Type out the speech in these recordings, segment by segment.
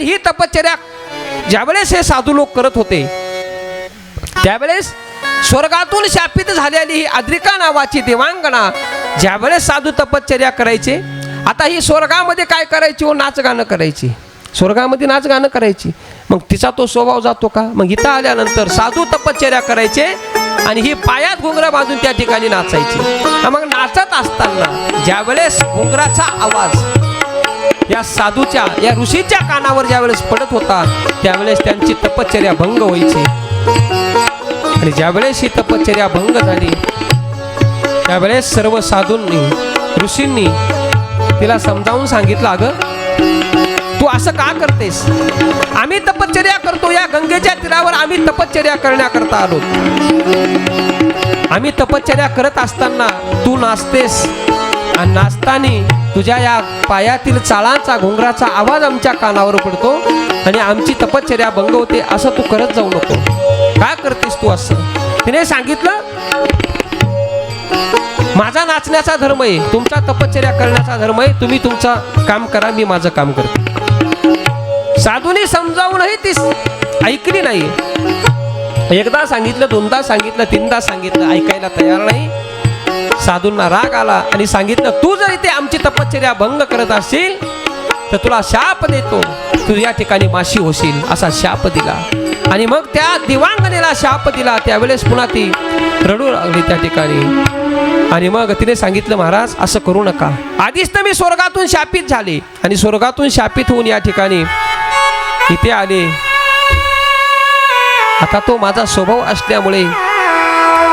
आणि ही तपश्चर्या ज्यावेळेस हे साधू लोक करत होते त्यावेळेस स्वर्गातून शापित झालेली ही आद्रिका नावाची देवांगणा ज्यावेळेस साधू तपश्चर्या करायचे आता ही स्वर्गामध्ये काय करायची व नाच गाणं करायची? स्वर्गामध्ये नाच गाणं करायची. मग तिचा तो स्वभाव जातो का? मग इथं आल्यानंतर साधू तपश्चर्या करायचे आणि ही पायात घुंगरा बांधून त्या ठिकाणी नाचायची. मग नाचत असताना ज्यावेळेस घुंगराचा आवाज या साधूच्या या ऋषीच्या कानावर ज्यावेळेस पडत होता त्यावेळेस त्यांची तपश्चर्या भंग व्हायची. आणि ज्यावेळेस ही तपश्चर्या भंग झाली त्यावेळेस सर्व साधूंनी ऋषींनी तिला समजावून सांगितलं अगं तू असं का करतेस? आम्ही तपश्चर्या करतो या गंगेच्या तीरावर आम्ही तपश्चर्या करण्याकरता आलो. आम्ही तपश्चर्या करत असताना तू नाचतेस आणि नाचताना तुझ्या या पायातील चाळांचा घुंगराचा आवाज आमच्या कानावर पडतो आणि आमची तपश्चर्या भंग होते असं तू करत जाऊ नको. का करतेस तू असं? तिने सांगितलं माझा नाचण्याचा धर्म आहे तुमचा तपश्चर्या करण्याचा धर्म आहे तुम्ही तुमचा काम करा मी माझं काम करते. साधूने समजावूनही ती ऐकली नाही. एकदा सांगितलं दोनदा सांगितलं तीनदा सांगितलं ऐकायला तयार नाही. साधूंना राग आला आणि सांगितलं तू जर इथे आमची तपश्चर्या भंग करत असशील तर तुला शाप देतो. तू या ठिकाणी माशी होशील असा शाप दिला. आणि मग त्या दिवांगणेला शाप दिला. त्यावेळेस पुन्हा ती रडू लागली त्या ठिकाणी. आणि मग तिने सांगितलं महाराज असं करू नका. आधीच तर मी स्वर्गातून शापित झाले आणि स्वर्गातून शापित होऊन या ठिकाणी इथे आले. आता तो माझा स्वभाव असल्यामुळे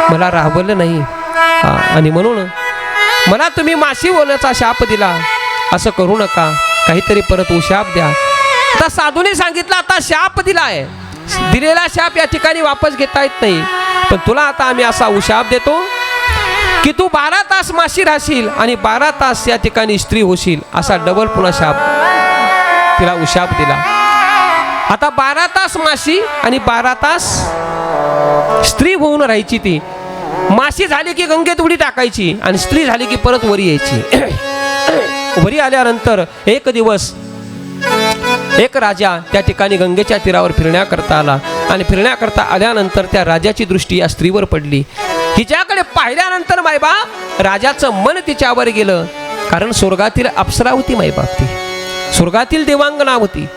मला राबवलं नाही. आणि म्हणून मला तुम्ही माशी होण्याचा शाप दिला असं करू नका काहीतरी परत उशाप द्या. आता साधूने सांगितलं आता शाप दिला आहे दिलेला शाप या ठिकाणी वापस घेता येत नाही. पण तुला आता आम्ही असा उशाप देतो की तू बारा तास माशी राहशील आणि बारा तास या ठिकाणी स्त्री होशील असा डबल पुन्हा शाप. तिला उशाप दिला. आता बारा तास माशी आणि बारा तास स्त्री होऊन राहायची ती. माशी झाली की गंगेत उडी टाकायची आणि स्त्री झाली की परत वरी यायची. वरी आल्यानंतर एक दिवस एक राजा त्या ठिकाणी गंगेच्या तीरावर फिरण्याकरता आला. आणि फिरण्याकरता आल्यानंतर त्या राजाची दृष्टी या स्त्रीवर पडली. हिच्याकडे पाहिल्यानंतर मायबा राजाचं मन तिच्यावर गेलं. कारण स्वर्गातील अप्सरा होती मायबाप ती. स्वर्गातील देवांगना होती.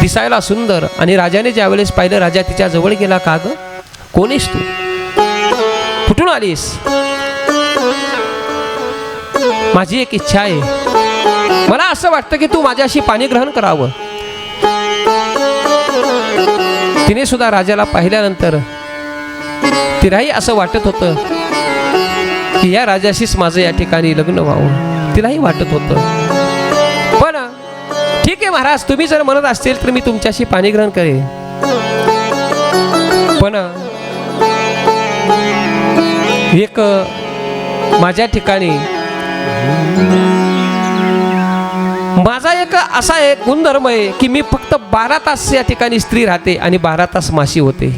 दिसायला सुंदर. आणि राजाने ज्यावेळेस पाहिलं राजा तिच्या जवळ गेला का ग? कोणीस तू? कुठून आलीस? माझी एक इच्छा आहे. मला असं वाटतं की तू माझ्याशी पाणी ग्रहण करावं. तिने सुद्धा राजाला पाहिल्यानंतर तिलाही असं वाटत होतं की या राजाशीच माझं या ठिकाणी लग्न व्हावं. तिलाही वाटत होतं. पण ठीक आहे महाराज तुम्ही जर म्हणत असतील तर मी तुमच्याशी पाणी ग्रहण करेन. पण एक माझ्या ठिकाणी माझा एक असा एक गुणधर्म आहे की मी फक्त बारा तास या ठिकाणी स्त्री राहते आणि बारा तास माशी होते.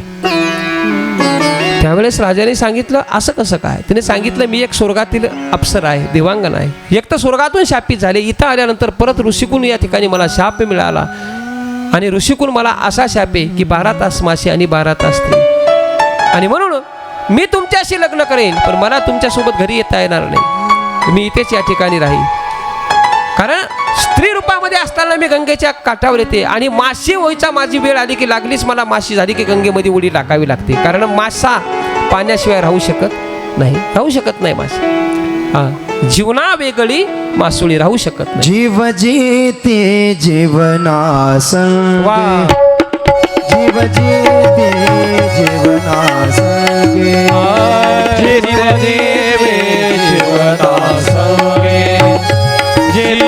त्यावेळेस राजाने सांगितलं असं कसं काय? तिने सांगितलं मी एक स्वर्गातील अप्सर आहे देवांगण आहे. एक तर स्वर्गातून शापित झाले इथं आल्यानंतर परत ऋषिकून या ठिकाणी मला शाप मिळाला आणि ऋषिकून मला असा शाप आहे की बारा तास माशी आणि बारा तास स्त्री. आणि म्हणून मी तुमच्याशी लग्न करेन पण मला तुमच्यासोबत घरी येता येणार नाही. मी इथेच या ठिकाणी राहील कारण स्त्री रूपामध्ये असताना मी गंगेच्या काठावर येते आणि माशी व्हायचा माझी वेळ आली की लागलीच मला माशी झाली की गंगेमध्ये उडी टाकावी लागते. कारण मासा पाण्याशिवाय राहू शकत नाही. राहू शकत नाही माशी हा. जीवना वेगळी मासुळी राहू शकत नाही. जीव जीते जीवना वा जीते जीवना संगे जीव देवे जीवना संगे जीव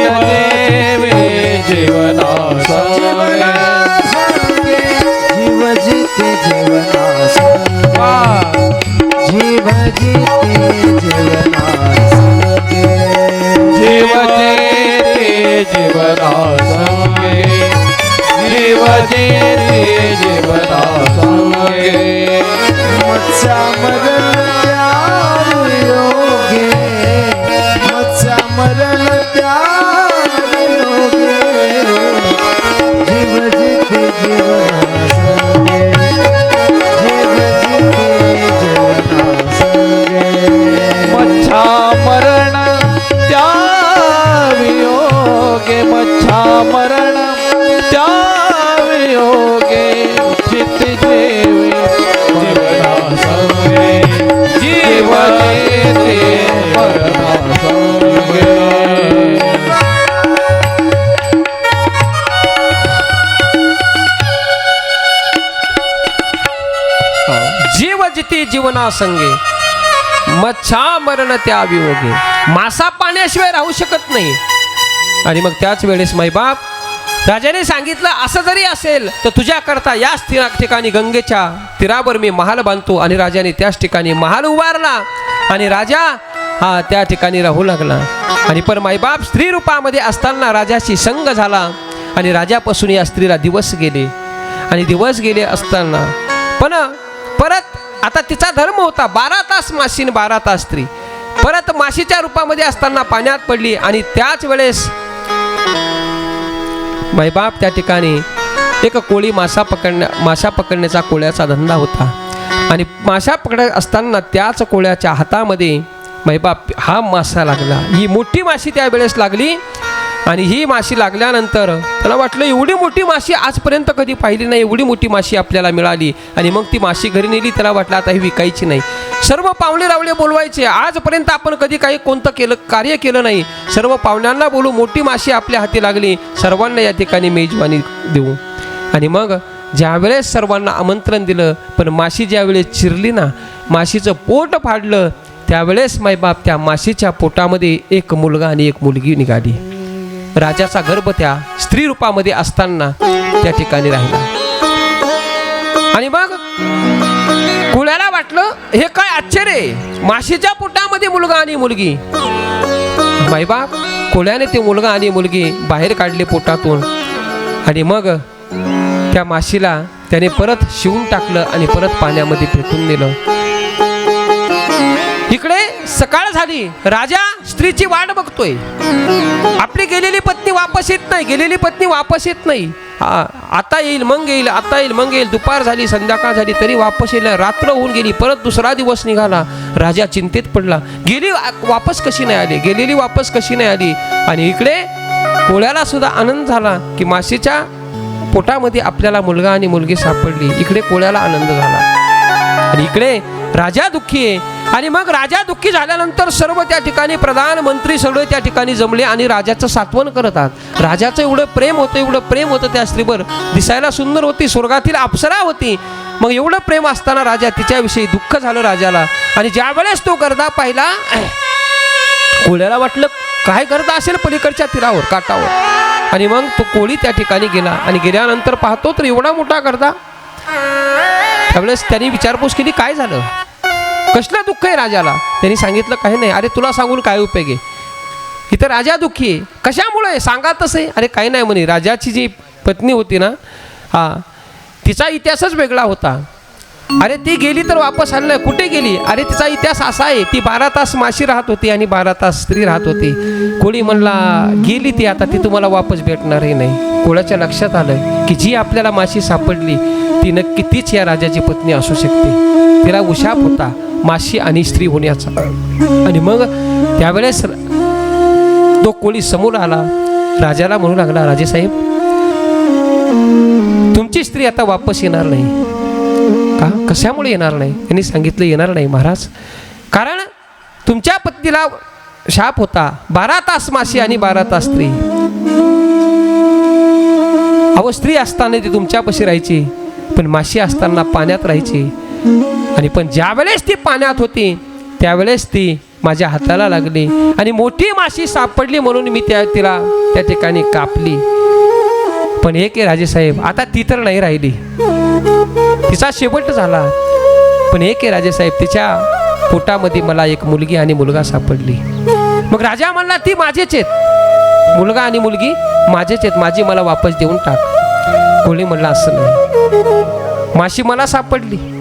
जीवना संगे मच्छा मरण त्या वियोगे. मासा पाण्याशिवाय राहू शकत नाही. आणि मग त्याच वेळेस बाप राजाने सांगितलं असं जरी असेल तर तुझ्याकरता याच ति- ठिकाणी गंगेच्या तीरावर मी महाल बांधतो. आणि राजाने त्याच ठिकाणी महाल उभारला. आणि राजा हा त्या ठिकाणी राहू लागला. आणि पण मायबाप स्त्री रूपामध्ये असताना राजाशी संग झाला. आणि राजापासून या स्त्रीला दिवस गेले. आणि दिवस गेले असताना पण परत आता तिचा धर्म होता. बारा तास माशीन बारा तास स्त्री. परत माशीच्या रूपामध्ये असताना पाण्यात पडली आणि त्याच वेळेस मायबाप त्या ठिकाणी एक कोळी मासा पकडण्या मासा पकडण्याचा कोळ्याचा धंदा होता. आणि मासा पकडत असताना त्याच कोळ्याच्या हातामध्ये मायबाप हा मासा लागला. ही मोठी माशी त्यावेळेस लागली आणि ही माशी लागल्यानंतर त्याला वाटलं एवढी मोठी माशी आजपर्यंत कधी पाहिली नाही एवढी मोठी माशी आपल्याला मिळाली. आणि मग ती माशी घरी नेली त्याला वाटलं आता ही विकायची नाही. सर्व पावले रावले बोलवायचे. आजपर्यंत आपण कधी काही कोणतं केलं कार्य केलं नाही. सर्व पाहुण्यांना बोलू मोठी माशी आपल्या हाती लागली. सर्वांना या ठिकाणी मेजवानी देऊ. आणि मग ज्यावेळेस सर्वांना आमंत्रण दिलं पण माशी ज्यावेळेस चिरली ना माशीचं पोट फाडलं त्यावेळेस मायबाप त्या माशीच्या पोटामध्ये एक मुलगा आणि एक मुलगी निघाली. राजाचा गर्भ त्या स्त्री रूपामध्ये असताना त्या ठिकाणी राहिला. आणि मग कुळ्याला वाटलं हे काय आश्चर्य माशीच्या पोटामध्ये मुलगा आणि मुलगी. बाईबाप कोळ्याने ते मुलगा आणि मुलगी बाहेर काढले पोटातून. आणि मग त्या माशीला त्याने परत शिवून टाकलं आणि परत पाण्यामध्ये फेकून दिलं. सकाळ झाली राजा स्त्रीची वाट बघतोय. आपली गेलेली पत्नी वापस येत नाही गेलेली पत्नी वापस येत नाही. हा, आता येईल मग येईल आता येईल मग येईल. दुपार झाली संध्याकाळ झाली तरी वापस येईल. रात्र होऊन गेली परत दुसरा दिवस निघाला. राजा चिंतेत पडला. गेली वापस कशी नाही आली? गेलेली वापस कशी नाही आली? आणि इकडे कोळ्याला सुद्धा आनंद झाला की माशीच्या पोटामध्ये आपल्याला मुलगा आणि मुलगी सापडली. इकडे कोळ्याला आनंद झाला. आणि इकडे राजा दुःखी आहे. आणि मग राजा दुःखी झाल्यानंतर सर्व त्या ठिकाणी प्रधानमंत्री सगळे त्या ठिकाणी जमले आणि राजाचं सात्वन करतात राजाचं एवढं प्रेम होतं एवढं प्रेम होतं त्या स्त्रीवर. दिसायला सुंदर होती स्वर्गातील अप्सरा होती. मग एवढं प्रेम असताना राजा तिच्याविषयी दुःख झालं राजाला. आणि ज्यावेळेस तो गर्दा पाहिला कोळ्याला वाटलं काय गर्दा असेल पलीकडच्या तीरावर काटावर आणि मग तो कोळी त्या ठिकाणी गेला. आणि गेल्यानंतर पाहतो तर एवढा मोठा गर्दा. त्यावेळेस त्यांनी विचारपूस केली काय झालं? कसलं दुःख आहे राजाला? त्यांनी सांगितलं काही नाही. अरे तुला सांगून काय उपयोग आहे? इथं राजा दुःखी आहे. कशामुळे आहे? सांगा तसं आहे. अरे काही नाही म्हणे. राजाची जी पत्नी होती ना हा तिचा इतिहासच वेगळा होता. अरे ती गेली तर वापस आणलं कुठे गेली? अरे तिचा इतिहास असा आहे. ती बारा तास माशी राहत होती आणि बारा तास स्त्री राहत होती. कोणी म्हणला गेली ती आता ती तुम्हाला वापस भेटणारही नाही. कोणाच्या लक्षात आलं की जी आपल्याला माशी सापडली ती नक्की तीच या राजाची पत्नी असू शकते. तिला उशाप होता. माशी आणि स्त्री होण्याचा आणि मग त्यावेळेस तो कोळी समोर आला. राजाला म्हणू लागला राजेसाहेब तुमची स्त्री आता वापस येणार नाही. का? कशामुळे येणार नाही? त्यांनी सांगितलं येणार नाही महाराज. कारण तुमच्या पत्नीला शाप होता. बारा तास माशी आणि बारा तास स्त्री. अहो स्त्री असताना ती तुमच्यापाशी राहायची पण माशी असताना पाण्यात राहायची. आणि पण ज्यावेळेस ती पाण्यात होती त्यावेळेस ती माझ्या हाताला लागली. आणि मोठी माशी सापडली म्हणून मी त्या तिला त्या ठिकाणी कापली. पण एक आहे राजेसाहेब आता ती तर नाही राहिली. तिचा शेवट झाला. पण एक आहे राजेसाहेब तिच्या पोटामध्ये मला एक मुलगी आणि मुलगा सापडली. मग राजा म्हणला ती माझेच आहेत. मुलगा आणि मुलगी माझेच आहेत. माझी मला वापस देऊन टाक. कोणी म्हणला असं नाही. माशी मला सापडली.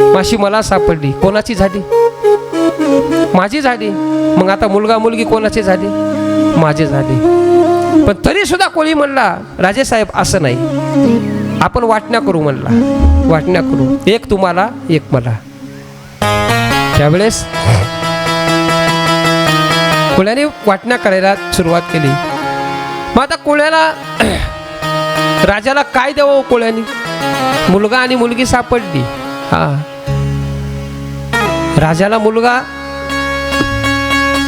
माशी मला सापडली. कोणाची झाली माझी झाली मग आता मुलगा मुलगी कोणाची झाली माझी झाली पण तरी सुद्धा कोणी म्हणला राजेसाहेब असं नाही. आपण वाटण्या करू म्हणला. वाटण्या करू. एक तुम्हाला एक मला. त्यावेळेस कोळ्याने वाटण्या करायला सुरुवात केली. मग आता कोळ्याला राजाला काय द्यावं हो कोळ्याने? मुलगा आणि मुलगी सापडली. हा. राजाला मुलगा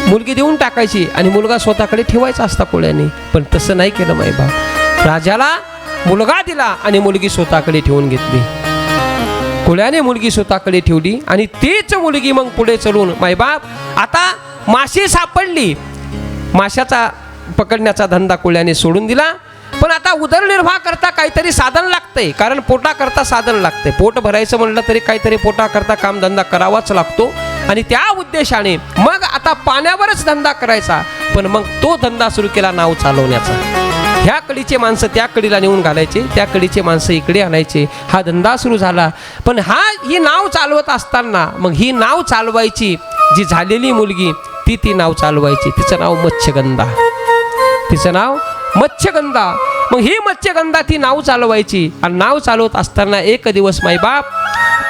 मुलगी देऊन टाकायची आणि मुलगा स्वतःकडे ठेवायचा असता कोळ्याने. पण तसं नाही केलं माईबा राजाला मुलगा दिला आणि मुलगी स्वतःकडे ठेवून घेतली. कुळ्याने मुलगी स्वतःकडे ठेवली आणि तीच मुलगी मग पुढे चलून मायबाप आता माशी सापडली. माशाचा पकडण्याचा धंदा कुळ्याने सोडून दिला. पण आता उदरनिर्वाह करता काहीतरी साधन लागतंय. कारण पोटा करता साधन लागतंय. पोट भरायचं म्हणलं तरी काहीतरी पोटा करता कामधंदा करावाच लागतो. आणि त्या उद्देशाने मग आता पाण्यावरच धंदा करायचा. पण मग तो धंदा सुरू केला नाव चालवण्याचा. ह्या कडीचे माणसं त्या कडीला नेऊन घालायचे. त्या कडीचे माणसं इकडे आणायचे. हा धंदा सुरू झाला. पण हा ही नाव चालवत असताना मग ही नाव चालवायची जी झालेली मुलगी ती ती नाव चालवायची. तिचं नाव मत्स्यगंधा. तिचं नाव मत्स्यगंधा. मग ही मत्स्यगंधा ती नाव चालवायची. आणि नाव चालवत असताना एक दिवस माईबाप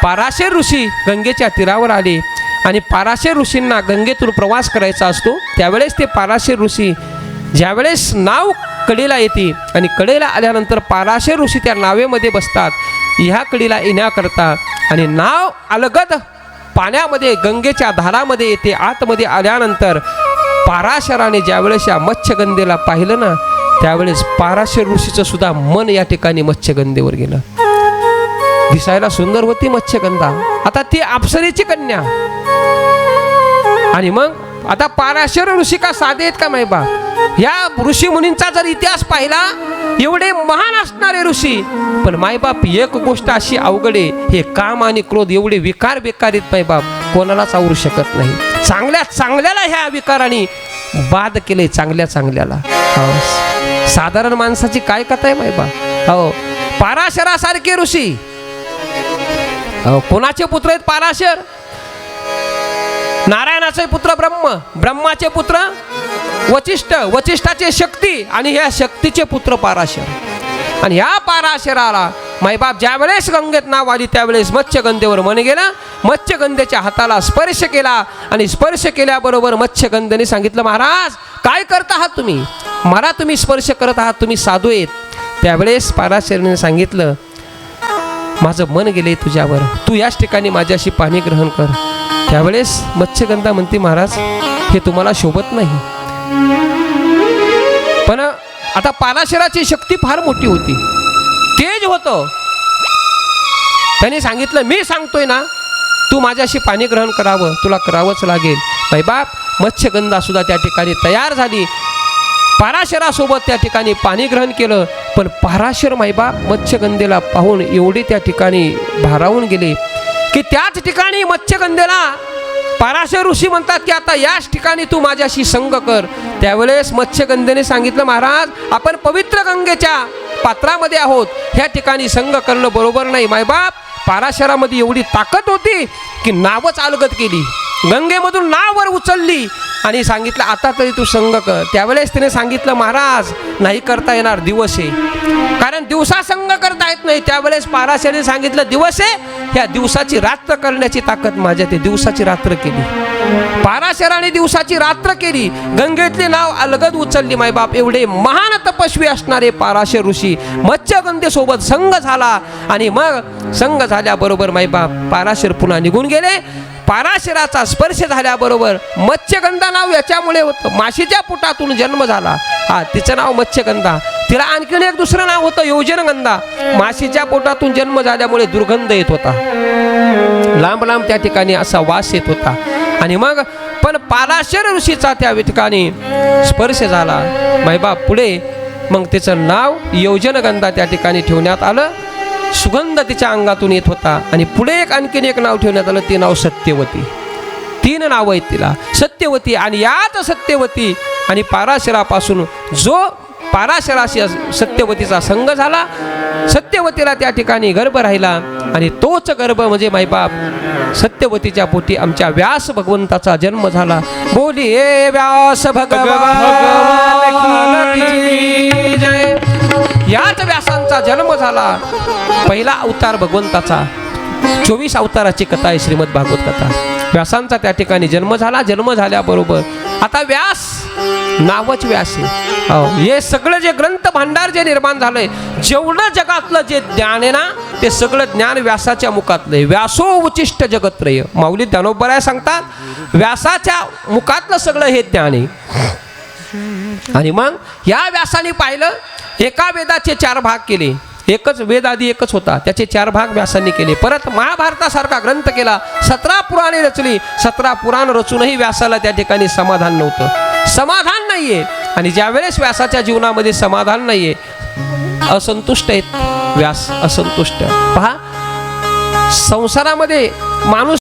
पाराशेर ऋषी गंगेच्या तीरावर आले. आणि पाराशेर ऋषींना गंगेतून प्रवास करायचा असतो. त्यावेळेस ते पाराशेर ऋषी ज्यावेळेस नाव कडेला येते आणि कडेला आल्यानंतर पाराशेर ऋषी त्या नावेमध्ये बसतात. ह्या कडीला येण्याकरता आणि नाव अलगद पाण्यामध्ये गंगेच्या धारामध्ये येते. आतमध्ये आल्यानंतर पाराशराने ज्यावेळेस या मत्स्यगंधेला पाहिलं ना त्यावेळेस पाराशर ऋषीचं सुद्धा मन या ठिकाणी मत्स्यगंधेवर गेलं. दिसायला सुंदर होती मत्स्यगंधा. आता ती अप्सरेची कन्या. आणि मग आता पाराशर ऋषी का साधे आहेत का माहिबा या ऋषी मुनींचा जर इतिहास पाहिला एवढे महान असणारे ऋषी. पण मायबाप एक गोष्ट अशी अवघड आहे हे काम आणि क्रोध एवढे विकार बेकार आहेत मायबाप कोणालाच आवरू शकत नाही. चांगल्या चांगल्याला ह्या विकाराने बाद केले चांगल्या चांगल्याला. हो. साधारण माणसाची काय कथा आहे मायबा हो. पाराशरासारखे ऋषी. अहो, कोणाचे पुत्र आहेत पाराशर? नारायणाचे पुत्र ब्रह्म ब्रह्माचे पुत्र वचिष्ठ वचिष्ठाचे शक्ती आणि ह्या शक्तीचे पुत्र पाराशर. आणि ह्या पाराशराला माईबाप ज्यावेळेस गंगेत नाव आली त्यावेळेस मत्स्यगंधेवर मन गेला मत्स्यगंधेच्या हाताला स्पर्श केला आणि स्पर्श केल्याबरोबर मत्स्यगंधेने सांगितलं महाराज काय करता आहात तुम्ही? मला तुम्ही स्पर्श करत आहात तुम्ही साधू आहेत. त्यावेळेस पाराशरने सांगितलं माझं मन गेले तुझ्यावर. तू याच ठिकाणी माझ्याशी पाणी ग्रहण कर. त्यावेळेस मत्स्यगंधा म्हणते महाराज हे तुम्हाला शोभत नाही. पण आता पाराशराची शक्ती फार मोठी होती. तेज होतं. त्यांनी सांगितलं मी सांगतोय ना तू माझ्याशी पाणी ग्रहण करावं तुला करावंच लागेल. बाप मत्स्यगंधा सुद्धा त्या ठिकाणी तयार झाली. पाराशरासोबत त्या ठिकाणी पाणी ग्रहण केलं. पण पाराशर मायबाप मत्स्यगंधेला पाहून एवढे त्या ठिकाणी भारावून गेले की त्याच ठिकाणी मत्स्यगंधेला पाराशर ऋषी म्हणतात की आता याच ठिकाणी तू माझ्याशी संग कर. त्यावेळेस मत्स्यगंधेने सांगितलं महाराज आपण पवित्र गंगेच्या पात्रामध्ये आहोत. ह्या ठिकाणी संग करणं बरोबर नाही. मायबाप पाराशरामध्ये एवढी ताकद होती की नावच अलगत केली. गंगेमधून नाववर उचलली. आणि सांगितलं आता तरी तू संग कर. त्यावेळेस तिने सांगितलं महाराज नाही करता येणार दिवस. आहे कारण दिवसा संग करता येत नाही. त्यावेळेस पाराशराने सांगितलं दिवस आहे ह्या दिवसाची रात्र करण्याची ताकद माझ्या. ते दिवसाची रात्र केली. पाराशराने दिवसाची रात्र केली. गंगेतले नाव अलगद उचलली मायबाप एवढे महान तपस्वी असणारे पाराशर ऋषी मत्स्यगंधेसोबत संघ झाला आणि मग संघ झाल्याबरोबर मायबाप पाराशर पुन्हा निघून गेले. पाराशराचा स्पर्श झाल्याबरोबर मत्स्यगंधा नाव याच्यामुळे होतं. माशीच्या पोटातून जन्म झाला. हा तिचं नाव मत्स्यगंधा. तिला आणखीन एक दुसरं नाव होतं योजनगंधा. माशीच्या पोटातून जन्म झाल्यामुळे दुर्गंध येत होता. लांब लांब त्या ठिकाणी असा वास येत होता. आणि मग पण पाराशर ऋषीचा त्या ठिकाणी स्पर्श झाला. मैबाप पुढे मग तिचं नाव योजनगंधा त्या ठिकाणी ठेवण्यात आलं. सुगंध तिच्या अंगातून येत होता आणि पुढे एक आणखीन एक नाव ठेवण्यात आलं ते नाव सत्यवती. तीन नावं आहेत तिला. सत्यवती आणि याच सत्यवती आणि पाराशरापासून जो पाराशराशी सत्यवतीचा संघ झाला सत्यवतीला त्या ठिकाणी गर्भ राहिला आणि तोच गर्भ म्हणजे मायबाप सत्यवतीच्या पोटी आमच्या व्यास भगवंताचा जन्म झाला. बोली व्यास भगवान की जय? याच व्यासांचा जन्म झाला. पहिला अवतार भगवंताचा. चोवीस अवताराची कथा आहे श्रीमद भागवत कथा. व्यासांचा त्या ठिकाणी जन्म झाला. जन्म झाल्याबरोबर आता व्यास नावच व्यास आहे. हो, हे सगळं जे ग्रंथ भांडार जे निर्माण झालंय जेवढं जगातलं जे ज्ञान आहे ना ते सगळं ज्ञान व्यासाच्या मुखातलं आहे. व्यासो उचिष्ट जगत्रय माऊली ज्ञानोबराय सांगतात व्यासाच्या मुखातलं सगळं हे ज्ञान आहे. आणि मग या व्यासाने पाहिलं एका वेदाचे चार भाग केले. एकच वेद आधी एकच होता. त्याचे चार भाग व्यासांनी केले. परत महाभारतासारखा ग्रंथ केला. सतरा पुराणे रचली. सतरा पुराण रचूनही व्यासाला त्या ठिकाणी समाधान नव्हतं. समाधान नाहीये. आणि ज्यावेळेस व्यासाच्या जीवनामध्ये समाधान नाहीये असंतुष्ट आहेत. व्यास असंतुष्ट. पहा संसारामध्ये माणूस